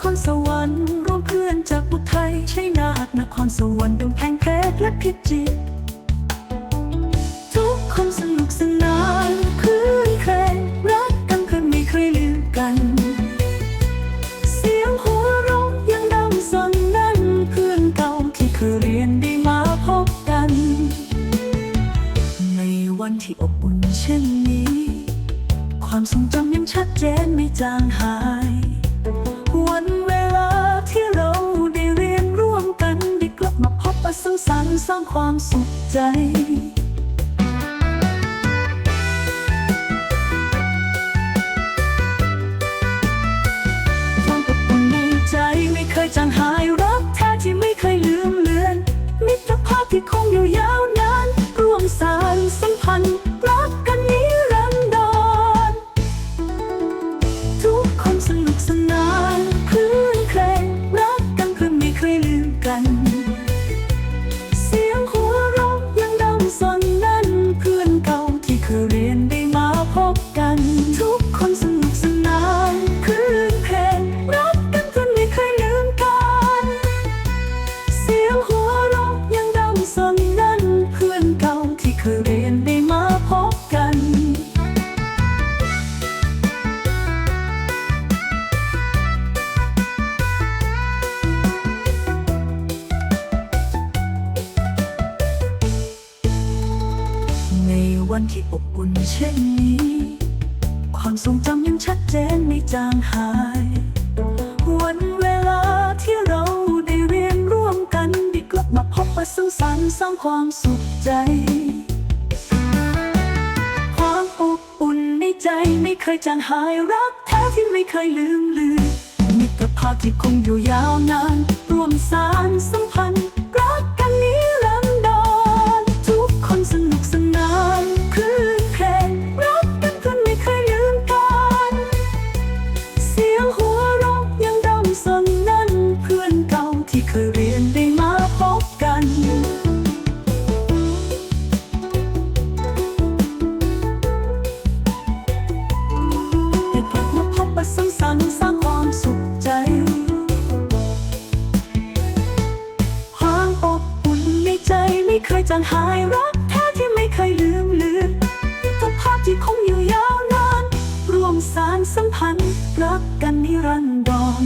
ครสวรรค์ร่วมเพื่อนจากอุทัยชัยนาทนครสวรรค์กำแพงเพชรและพิจิตรทุกคนสนุกสนานคืนเครงรักกันเพื่อไม่เคยลืมกัน เสียงหัวเราะยังดังสนนั้นเพื่อนเก่าที่เคยเรียนได้มาพบกัน ในวันที่อบอุ่นเช่นนี้ ความทรงจำยังชัดเจนไม่จางหาย สร้างความสุขใจ ความอบอุ่นในใจไม่เคยจางหาย วันที่อบอุ่นเช่นนี้ ความทรงจำยังชัดเจนไม่จางหาย วันเวลาที่เราได้เรียนร่วมกันได้กลับมาพบปะสังสรรค์สร้างความสุขใจ ความอบอุ่นในใจไม่เคยจางหายรักแท้ที่ไม่เคยลืมเลือนมิตรภาพที่คงอยู่ยาวนานร่วมสานสัม เคยจางหายรักแท้ที่ไม่เคยลืมเลือนมิตรภาพที่คงอยู่ยาวนานรวมสารสัมพันธ์ รักกันนิรันดร